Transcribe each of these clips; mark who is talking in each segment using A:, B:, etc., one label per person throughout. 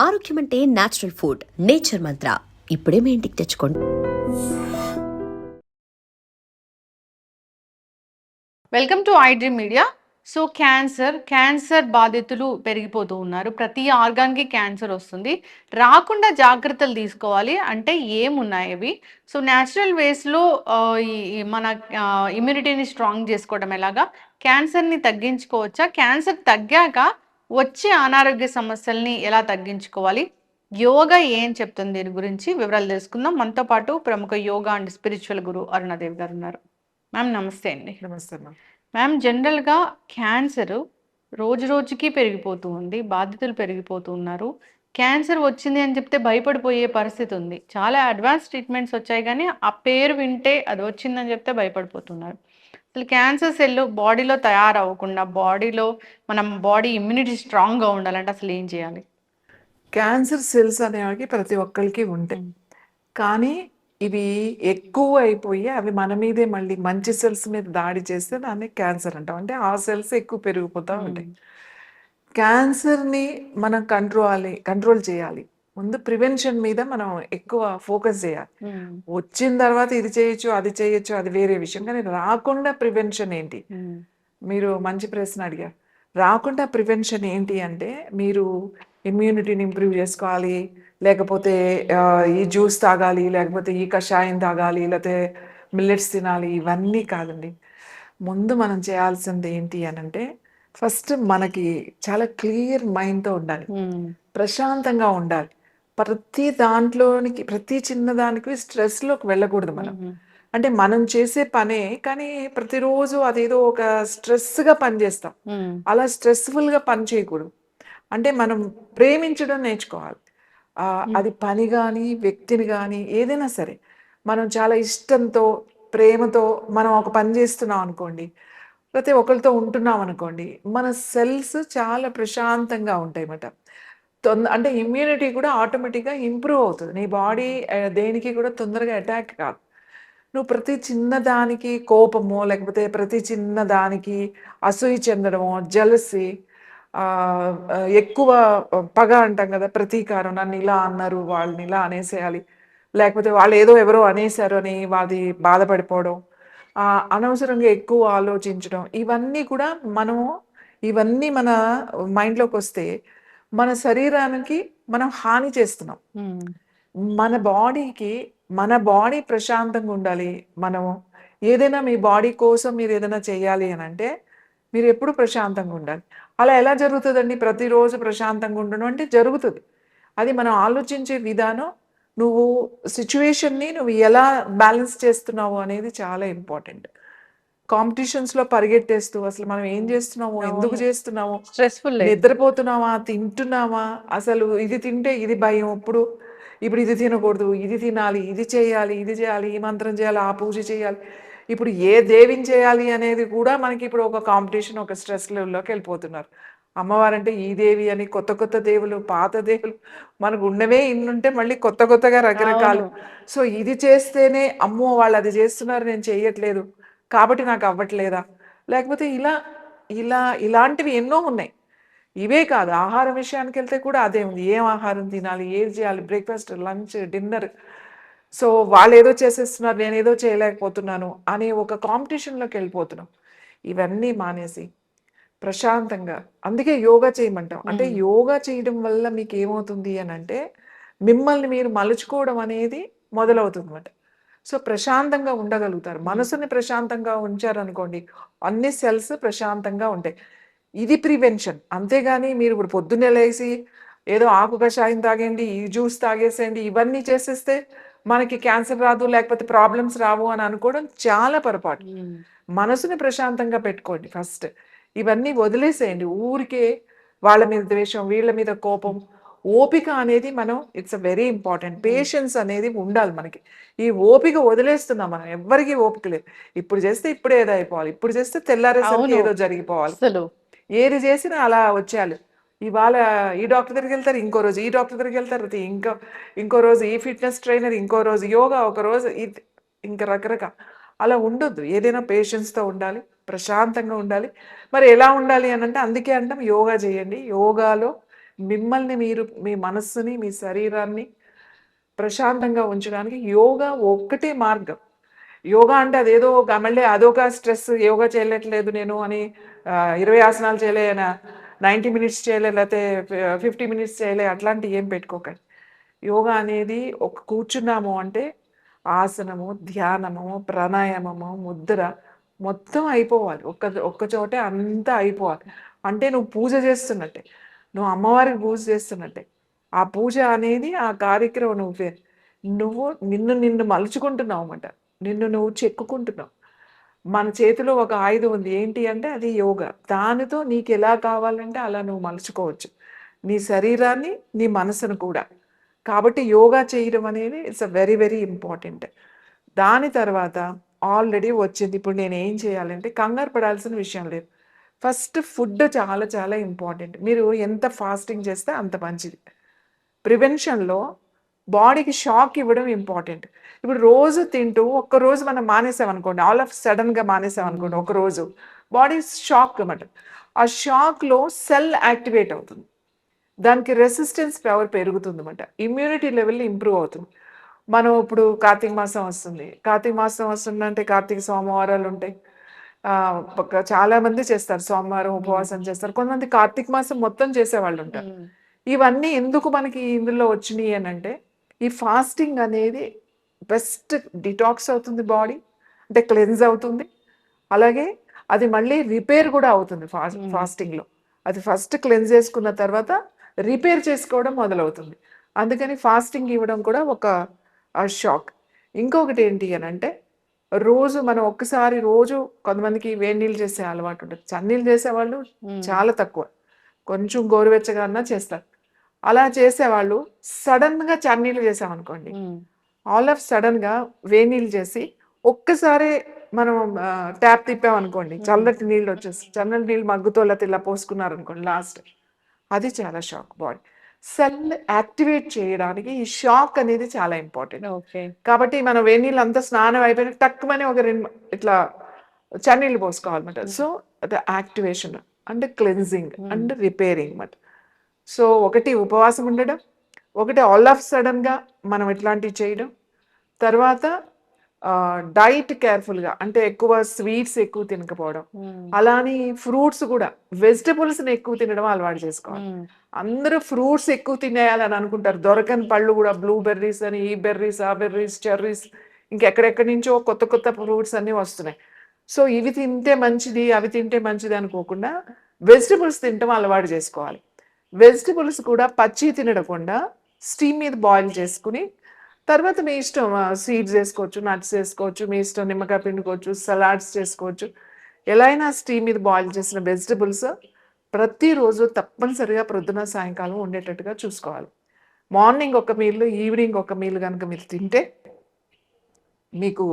A: ఆరోగ్యం అంటే natural food nature మంత్ర ఇప్పుడే మీ ఇంటికి తెచ్చుకోండి.
B: Welcome to iDream media so cancer cancer బాధితులు పెరిగిపోతూ ఉన్నారు. ప్రతి ఆర్గాన్కి క్యాన్సర్ వస్తుంది. రాకుండా జాగ్రత్తలు తీసుకోవాలి అంటే ఏమున్నాయి అవి? సో న్యాచురల్ వేస్లో మన ఇమ్యూనిటీని స్ట్రాంగ్ చేసుకోవడం ఎలాగా? క్యాన్సర్ని తగ్గించుకోవచ్చా? క్యాన్సర్ తగ్గాక వచ్చే అనారోగ్య సమస్యల్ని ఎలా తగ్గించుకోవాలి? యోగా ఏం చెప్తుంది? దీని గురించి వివరాలు తెలుసుకుందాం. మనతో పాటు ప్రముఖ yoga and spiritual guru Arunadevi గారు ఉన్నారు. మ్యామ్ నమస్తే అండి.
C: నమస్తే
B: మ్యామ్. జనరల్గా క్యాన్సర్ రోజు రోజుకి పెరిగిపోతూ ఉంది బాధితులు పెరిగిపోతూ ఉన్నారు. క్యాన్సర్ వచ్చింది అని చెప్తే భయపడిపోయే పరిస్థితి ఉంది. చాలా అడ్వాన్స్ ట్రీట్మెంట్స్ వచ్చాయి కానీ ఆ పేరు వింటే అది వచ్చిందని చెప్తే భయపడిపోతున్నారు. అసలు క్యాన్సర్ సెల్ బాడీలో తయారవ్వకుండా బాడీలో మనం బాడీ ఇమ్యూనిటీ స్ట్రాంగ్గా ఉండాలంటే అసలు ఏం చేయాలి?
C: క్యాన్సర్ సెల్స్ అనేవి ప్రతి ఒక్కరికి ఉంటాయి. కానీ ఇవి ఎక్కువ అయిపోయి అవి మన మీదే మళ్ళీ మంచి సెల్స్ మీద దాడి చేస్తే దాన్ని క్యాన్సర్ అంటాం. అంటే ఆ సెల్స్ ఎక్కువ పెరిగిపోతూ ఉంటాయి. క్యాన్సర్ని మనం కంట్రోల్ కంట్రోల్ చేయాలి. ముందు ప్రివెన్షన్ మీద మనం ఎక్కువ ఫోకస్ చేయాలి. వచ్చిన తర్వాత ఇది చేయొచ్చు అది చేయొచ్చు అది వేరే విషయం. కానీ రాకుండా ప్రివెన్షన్ ఏంటి? మీరు మంచి ప్రశ్న అడిగారు. రాకుండా ప్రివెన్షన్ ఏంటి అంటే మీరు ఇమ్యూనిటీని ఇంప్రూవ్ చేసుకోవాలి లేకపోతే ఈ జ్యూస్ తాగాలి లేకపోతే ఈ కషాయం తాగాలి లేకపోతే మిల్లెట్స్ తినాలి ఇవన్నీ కాదండి. ముందు మనం చేయాల్సింది ఏంటి అని అంటే ఫస్ట్ మనకి చాలా క్లియర్ మైండ్తో ఉండాలి. ప్రశాంతంగా ఉండాలి. ప్రతి దాంట్లోనికి ప్రతి చిన్నదానికి స్ట్రెస్లోకి వెళ్ళకూడదు మనం. అంటే మనం చేసే పనే కానీ ప్రతిరోజు అదేదో ఒక స్ట్రెస్గా పనిచేస్తాం అలా స్ట్రెస్ఫుల్గా పని చేయకూడదు. అంటే మనం ప్రేమించడం నేర్చుకోవాలి. ఆ, అది పని కానీ వ్యక్తిని కానీ ఏదైనా సరే. మనం చాలా ఇష్టంతో ప్రేమతో మనం ఒక పని చేస్తున్నాం అనుకోండి లేకపోతే ఒకరితో ఉంటున్నాం అనుకోండి మన సెల్స్ చాలా ప్రశాంతంగా ఉంటాయి అన్నమాట తొంద అంటే ఇమ్యూనిటీ కూడా ఆటోమేటిక్గా ఇంప్రూవ్ అవుతుంది. నీ బాడీ దేనికి కూడా తొందరగా అటాక్ కాదు. నువ్వు ప్రతి చిన్నదానికి కోపమో లేకపోతే ప్రతి చిన్నదానికి అసూయ చెందడమో జలసి ఎక్కువ పగ అంటాం కదా ప్రతీకారం నన్ను ఇలా అన్నారు వాళ్ళని ఇలా అనేసేయాలి. లేకపోతే వాళ్ళు ఏదో ఎవరో అనేసారు అని వాళ్ళది బాధపడిపోవడం ఆ, అనవసరంగా ఎక్కువ ఆలోచించడం ఇవన్నీ కూడా మనము ఇవన్నీ మన మైండ్లోకి వస్తే మన శరీరానికి మనం హాని చేస్తున్నాం. మన బాడీకి మన బాడీ ప్రశాంతంగా ఉండాలి. మనము ఏదైనా మీ బాడీ కోసం మీరు ఏదైనా చేయాలి అని అంటే మీరు ఎప్పుడు ప్రశాంతంగా ఉండాలి. అలా ఎలా జరుగుతుందండి? ప్రతిరోజు ప్రశాంతంగా ఉండడం అంటే జరుగుతుంది. అది మనం ఆలోచించే విధానం నువ్వు సిచ్యువేషన్ని నువ్వు ఎలా బ్యాలెన్స్ చేస్తున్నావు అనేది చాలా ఇంపార్టెంట్ కాంపిటీషన్స్లో పరిగెట్టేస్తూ అసలు మనం ఏం చేస్తున్నాము? ఎందుకు. చేస్తున్నాము?
B: స్ట్రెస్ఫుల్
C: నిద్రపోతున్నావా తింటున్నావా అసలు ఇది తింటే ఇది భయం. ఇప్పుడు ఇప్పుడు ఇది తినకూడదు. ఇది తినాలి. ఇది చేయాలి. ఇది చేయాలి. ఈ మంత్రం చేయాలి. ఆ పూజ చేయాలి. ఇప్పుడు ఏ దేవిని చేయాలి అనేది కూడా మనకి ఇప్పుడు ఒక కాంపిటీషన్ ఒక స్ట్రెస్ లెవెల్లోకి వెళ్ళిపోతున్నారు. అమ్మవారంటే ఈ దేవి అని కొత్త కొత్త దేవులు పాత దేవులు. మనకు ఉన్నవే ఇన్నుంటే మళ్ళీ కొత్త కొత్తగా రకరకాలు. సో ఇది చేస్తేనే అమ్మో! వాళ్ళు అది చేస్తున్నారు. నేను చేయట్లేదు. కాబట్టి నాకు అవ్వట్లేదా? లేకపోతే ఇలా ఇలా ఇలాంటివి ఎన్నో ఉన్నాయి. ఇవే కాదు ఆహారం విషయానికి వెళ్తే కూడా అదే ఉంది. ఏం ఆహారం తినాలి ఏది చేయాలి బ్రేక్ఫాస్ట్ లంచ్ డిన్నర్. సో వాళ్ళు ఏదో చేసేస్తున్నారు నేను ఏదో చేయలేకపోతున్నాను అనే ఒక కాంపిటీషన్లోకి వెళ్ళిపోతున్నాం. ఇవన్నీ మానేసి ప్రశాంతంగా అందుకే యోగా చేయమంటాం. అంటే. యోగా చేయడం వల్ల మీకు ఏమవుతుంది అని అంటే మిమ్మల్ని మీరు మలుచుకోవడం అనేది మొదలవుతుంది అనమాట సో ప్రశాంతంగా ఉండగలుగుతారు. మనసుని ప్రశాంతంగా ఉంచారనుకోండి అన్ని సెల్స్ ప్రశాంతంగా ఉంటాయి. ఇది ప్రివెన్షన్. అంతేగాని మీరు ఇప్పుడు పొద్దున్నే లేచి ఏదో ఆకు కషాయం తాగండి ఈ జ్యూస్ తాగేసేయండి ఇవన్నీ చేసేస్తే మనకి క్యాన్సర్ రాదు లేకపోతే ప్రాబ్లమ్స్ రావు అని అనుకోవడం చాలా పొరపాటు. మనసుని ప్రశాంతంగా పెట్టుకోండి ఫస్ట్. ఇవన్నీ వదిలేసేయండి. ఊరికే వాళ్ళ మీద ద్వేషం వీళ్ళ మీద కోపం ఓపిక అనేది మనం it's a very important patience అనేది ఉండాలి మనకి. ఈ ఓపిక వదిలేస్తున్నాం మనం. ఎవ్వరికీ ఓపిక లేదు. ఇప్పుడు చేస్తే ఇప్పుడే ఏదో అయిపోవాలి ఇప్పుడు చేస్తే తెల్లారేసరికి. ఏదో జరిగిపోవాలి.
B: అసలు
C: ఏది చేసినా అలా వచ్చేయాలి. ఇవాళ ఈ డాక్టర్ దగ్గరికి వెళ్తారు ఇంకో రోజు ఈ డాక్టర్ దగ్గరికి వెళ్తారు ఇంకో ఇంకో రోజు ఈ ఫిట్నెస్ ట్రైనర్ ఇంకో రోజు యోగా ఒక రోజు ఇంకా రకరకాల. అలా ఉండొద్దు. ఏదైనా పేషెన్స్తో ఉండాలి. ప్రశాంతంగా ఉండాలి. మరి ఎలా ఉండాలి అని అంటే అందుకే అంటాం యోగా చేయండి. యోగాలో మిమ్మల్ని మీరు మీ మనస్సుని మీ శరీరాన్ని ప్రశాంతంగా ఉంచడానికి యోగా ఒక్కటే మార్గం. యోగా అంటే అదేదో ఒక మళ్ళీ అదొక స్ట్రెస్ యోగా చేయలేట్లేదు నేను అని ఇరవై ఆసనాలు చేయలేనా నైంటీ మినిట్స్ చేయలే లేకపోతే ఫిఫ్టీ మినిట్స్ చేయలే అట్లాంటి ఏం పెట్టుకోకండి. యోగా అనేది ఒక కూర్చున్నాము అంటే ఆసనము ధ్యానము ప్రాణాయామము ముద్ర మొత్తం అయిపోవాలి. ఒక్క ఒక్క చోటే అంతా అయిపోవాలి. అంటే నువ్వు పూజ చేస్తున్నట్టే. నువ్వు అమ్మవారికి పూజ చేస్తున్నట్టే. ఆ పూజ అనేది ఆ కార్యక్రమం నువ్వు. నువ్వు నిన్ను నిన్ను మలుచుకుంటున్నావు అన్నమాట. నిన్ను నువ్వు చెక్కుకుంటున్నావు. మన చేతిలో ఒక ఆయుధం ఉంది. ఏంటి అంటే అది యోగా. దానితో నీకు ఎలా కావాలంటే అలా నువ్వు మలుచుకోవచ్చు. నీ శరీరాన్ని నీ మనసును కూడా. కాబట్టి యోగా చేయడం అనేది it's a very very important దాని తర్వాత ఆల్రెడీ వచ్చింది. ఇప్పుడు నేను ఏం చేయాలంటే కంగారు పడాల్సిన విషయం లేదు. ఫస్ట్ ఫుడ్ చాలా చాలా ఇంపార్టెంట్. మీరు ఎంత ఫాస్టింగ్ చేస్తే అంత మంచిది. ప్రివెన్షన్లో బాడీకి షాక్ ఇవ్వడం ఇంపార్టెంట్. ఇప్పుడు రోజు తింటూ ఒక్క రోజు మనం మానేసామనుకోండి ఆల్ ఆఫ్ సడన్గా మానేసామనుకోండి ఒకరోజు బాడీ షాక్ అనమాట ఆ షాక్లో సెల్ యాక్టివేట్ అవుతుంది. దానికి రెసిస్టెన్స్ పవర్ పెరుగుతుంది అనమాట ఇమ్యూనిటీ లెవెల్ ఇంప్రూవ్ అవుతుంది. మనం ఇప్పుడు కార్తీక మాసం వస్తుంది. కార్తీక మాసం వస్తుందంటే కార్తీక సోమవారాలు ఉంటాయి. చాలా మంది చేస్తారు. సోమవారం ఉపవాసం చేస్తారు. కొంతమంది కార్తీక మాసం మొత్తం చేసేవాళ్ళు ఉంటారు ఇవన్నీ ఎందుకు మనకి ఇందులో వచ్చినాయి అని అంటే ఈ ఫాస్టింగ్ అనేది బెస్ట్ డిటాక్స్ అవుతుంది బాడీ అంటే క్లెన్స్ అవుతుంది. అలాగే అది మళ్ళీ రిపేర్ కూడా అవుతుంది ఫాస్ట్ ఫాస్టింగ్లో. అది ఫస్ట్ క్లెన్స్ చేసుకున్న తర్వాత రిపేర్ చేసుకోవడం మొదలవుతుంది. అందుకని ఫాస్టింగ్ ఇవ్వడం కూడా ఒక షాక్. ఇంకొకటి ఏంటి అని అంటే రోజు మనం ఒక్కసారి రోజు కొంతమందికి వేడి నీళ్ళు చేసే అలవాటు ఉంటుంది. చన్నీళ్ళు చేసేవాళ్ళు చాలా తక్కువ. కొంచెం గోరువెచ్చగా అన్నా చేస్తారు. అలా చేసేవాళ్ళు సడన్గా చన్నీళ్ళు చేసామనుకోండి ఆల్ ఆఫ్ సడన్గా వేడి నీళ్ళు చేసి ఒక్కసారి మనం ట్యాప్ తిప్పామనుకోండి చల్లటి నీళ్ళు వచ్చేసి చల్లటి నీళ్ళు మగ్గుతో లేకపోతే ఇలా పోసుకున్నారు అనుకోండి లాస్ట్. అది చాలా షాక్ బాడీ. సెల్ యాక్టివేట్ చేయడానికి ఈ షాక్ అనేది చాలా ఇంపార్టెంట్.
B: ఓకే.
C: కాబట్టి మనం వేడి నీళ్ళు అంతా స్నానం అయిపోయిన టక్కుమని ఒక రెండు ఇట్లా చన్నీళ్ళు పోసుకోవాలన్నమాట. సో అది activation and cleansing and repairing అన్నమాట. సో ఒకటి ఉపవాసం ఉండడం ఒకటి ఆల్ ఆఫ్ సడన్గా మనం ఇట్లాంటివి చేయడం తర్వాత డైట్ కేర్ఫుల్గా అంటే ఎక్కువ స్వీట్స్ ఎక్కువ తినకపోవడం. అలానే ఫ్రూట్స్ కూడా వెజిటబుల్స్ని ఎక్కువ తినడం అలవాటు చేసుకోవాలి. అందరూ ఫ్రూట్స్ ఎక్కువ తినేయాలని అనుకుంటారు. దొరకని పళ్ళు కూడా బ్లూ బెర్రీస్ అని ఈ బెర్రీస్ ఆ బెర్రీస్ చెర్రీస్ ఇంకెక్కడెక్కడి నుంచో కొత్త కొత్త ఫ్రూట్స్ అన్నీ వస్తున్నాయి. సో ఇవి తింటే మంచిది అవి తింటే మంచిది అనుకోకుండా వెజిటబుల్స్ తినటం అలవాటు చేసుకోవాలి. వెజిటబుల్స్ కూడా పచ్చి తినడకుండా స్టీమ్ మీద బాయిల్ చేసుకుని తర్వాత మీ ఇష్టం స్వీట్స్ వేసుకోవచ్చు నట్స్ వేసుకోవచ్చు మీ ఇష్టం నిమ్మకాయ పిండుకోవచ్చు సలాడ్స్ చేసుకోవచ్చు. ఎలా అయినా స్టీమ్ మీద బాయిల్ చేసిన వెజిటబుల్స్ ప్రతిరోజు తప్పనిసరిగా ప్రొద్దున సాయంకాలం ఉండేటట్టుగా చూసుకోవాలి. మార్నింగ్ ఒక మీల్ ఈవినింగ్ ఒక మీల్ కనుక మీరు తింటే మీకు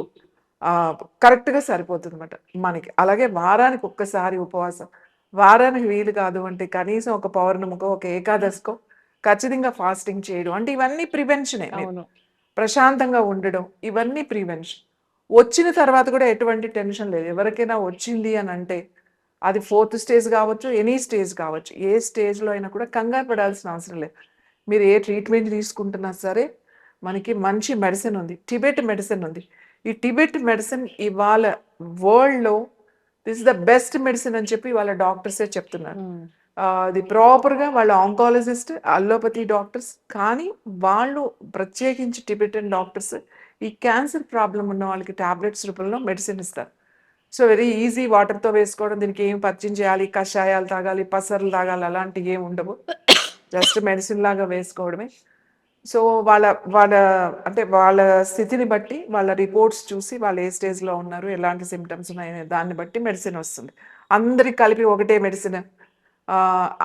C: కరెక్ట్గా సరిపోతుంది అనమాట మనకి. అలాగే వారానికి ఒక్కసారి ఉపవాసం. వారానికి వీలు కాదు అంటే కనీసం ఒక పౌర్ణమికో ఒక ఏకాదశికో ఖచ్చితంగా ఫాస్టింగ్ చేయడం. అంటే ఇవన్నీ ప్రివెన్షనే ప్రశాంతంగా ఉండడం ఇవన్నీ ప్రివెన్షన్. వచ్చిన తర్వాత కూడా ఎటువంటి టెన్షన్ లేదు. ఎవరికైనా వచ్చింది అని అంటే అది ఫోర్త్ స్టేజ్ కావచ్చు ఎనీ స్టేజ్ కావచ్చు ఏ స్టేజ్లో అయినా కూడా కంగారు పడాల్సిన అవసరం లేదు. మీరు ఏ ట్రీట్మెంట్ తీసుకుంటున్నా సరే మనకి మంచి మెడిసిన్ ఉంది. టిబెట్ మెడిసిన్ ఉంది. ఈ టిబెట్ మెడిసిన్ ఇవాళ వరల్డ్లో దిస్ ద బెస్ట్ మెడిసిన్ అని చెప్పి వాళ్ళ డాక్టర్సే చెప్తున్నారు. అది ప్రాపర్గా వాళ్ళ ఆంకాలజిస్ట్ అల్లోపతి డాక్టర్స్ కానీ వాళ్ళు ప్రత్యేకించి టిబెటన్ డాక్టర్స్ ఈ క్యాన్సర్ ప్రాబ్లం ఉన్న వాళ్ళకి టాబ్లెట్స్ రూపంలో మెడిసిన్ ఇస్తారు. సో వెరీ ఈజీ వాటర్తో వేసుకోవడం దీనికి ఏం పరిచయం చేయాలి? కషాయాలు తాగాలి పసర్లు తాగాలి అలాంటివి ఏమి ఉండవు. జస్ట్ మెడిసిన్ లాగా వేసుకోవడమే. సో వాళ్ళ వాళ్ళ అంటే వాళ్ళ స్థితిని బట్టి వాళ్ళ రిపోర్ట్స్ చూసి వాళ్ళు ఏ స్టేజ్లో ఉన్నారు ఎలాంటి సిమ్టమ్స్ ఉన్నాయనే దాన్ని బట్టి మెడిసిన్ వస్తుంది. అందరికి కలిపి ఒకటే మెడిసిన్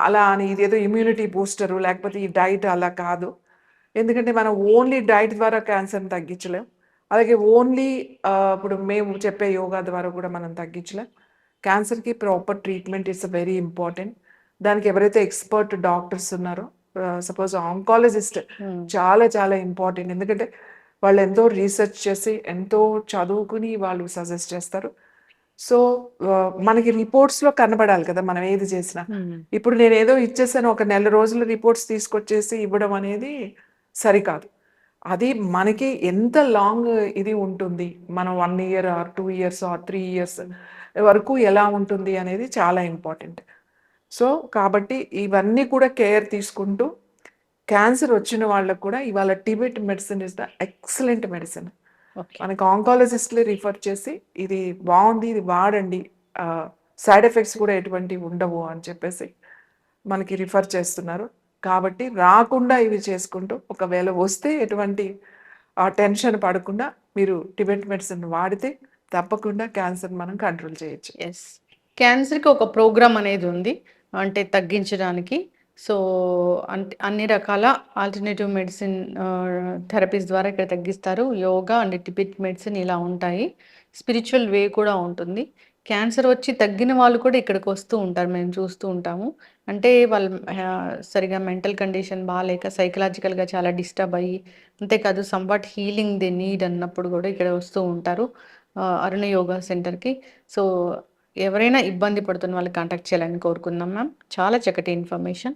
C: అలా అని ఇదేదో ఇమ్యూనిటీ బూస్టరు లేకపోతే ఈ డైట్ అలా కాదు. ఎందుకంటే మనం ఓన్లీ డైట్ ద్వారా క్యాన్సర్ని తగ్గించలేం. అలాగే ఓన్లీ ఇప్పుడు మేము చెప్పే యోగా ద్వారా కూడా మనం తగ్గించలేం. క్యాన్సర్కి proper treatment it's very important దానికి ఎవరైతే ఎక్స్పర్ట్ డాక్టర్స్ ఉన్నారో సపోజ్ ఆంకాలజిస్ట్ చాలా చాలా ఇంపార్టెంట్ ఎందుకంటే వాళ్ళు ఎంతో రీసెర్చ్ చేసి ఎంతో చదువుకుని వాళ్ళు సజెస్ట్ చేస్తారు. సో మనకి రిపోర్ట్స్లో కనబడాలి కదా మనం ఏది చేసినా. ఇప్పుడు నేను ఏదో ఇచ్చేసాను ఒక నెల రోజుల రిపోర్ట్స్ తీసుకొచ్చేసి ఇవ్వడం అనేది సరికాదు. అది మనకి ఎంత లాంగ్ ఇది ఉంటుంది మనం one year or two years or three years వరకు ఎలా ఉంటుంది అనేది చాలా ఇంపార్టెంట్. సో కాబట్టి ఇవన్నీ కూడా కేర్ తీసుకుంటూ క్యాన్సర్ వచ్చిన వాళ్ళకు కూడా ఇవాళ Tibet medicine is the excellent medicine. మనకి ఆంకాలజిస్ట్లే రిఫర్ చేసి ఇది బాగుంది ఇది వాడండి సైడ్ ఎఫెక్ట్స్ కూడా ఎటువంటి ఉండవు అని చెప్పేసి మనకి రిఫర్ చేస్తున్నారు. కాబట్టి రాకుండా ఇవి చేసుకుంటూ ఒకవేళ వస్తే ఎటువంటి టెన్షన్ పడకుండా మీరు టిబెట్ మెడిసిన్ వాడితే తప్పకుండా క్యాన్సర్ మనం కంట్రోల్ చేయొచ్చు.
B: ఎస్ క్యాన్సర్కి ఒక ప్రోగ్రామ్ అనేది ఉంది. అంటే తగ్గించడానికి సో అంటే అన్ని రకాల ఆల్టర్నేటివ్ మెడిసిన్ థెరపీస్ ద్వారా ఇక్కడ తగ్గిస్తారు. యోగా అండ్ టిబెట్ మెడిసిన్ ఇలా ఉంటాయి. స్పిరిచువల్ వే కూడా ఉంటుంది. క్యాన్సర్ వచ్చి తగ్గిన వాళ్ళు కూడా ఇక్కడికి వస్తూ ఉంటారు. మేము చూస్తూ ఉంటాము. అంటే వాళ్ళు సరిగా మెంటల్ కండిషన్ బాగాలేక సైకలాజికల్గా చాలా డిస్టర్బ్ అయ్యి అంతేకాదు సంవాట్ హీలింగ్ ది నీడ్ అన్నప్పుడు కూడా ఇక్కడ వస్తూ ఉంటారు అరుణ యోగా సెంటర్కి సో ఎవరైనా ఇబ్బంది పడుతున్న వాళ్ళు కాంటాక్ట్ చేయాలని కోరుకుందాం మ్యామ్ చాలా చక్కటి ఇన్ఫర్మేషన్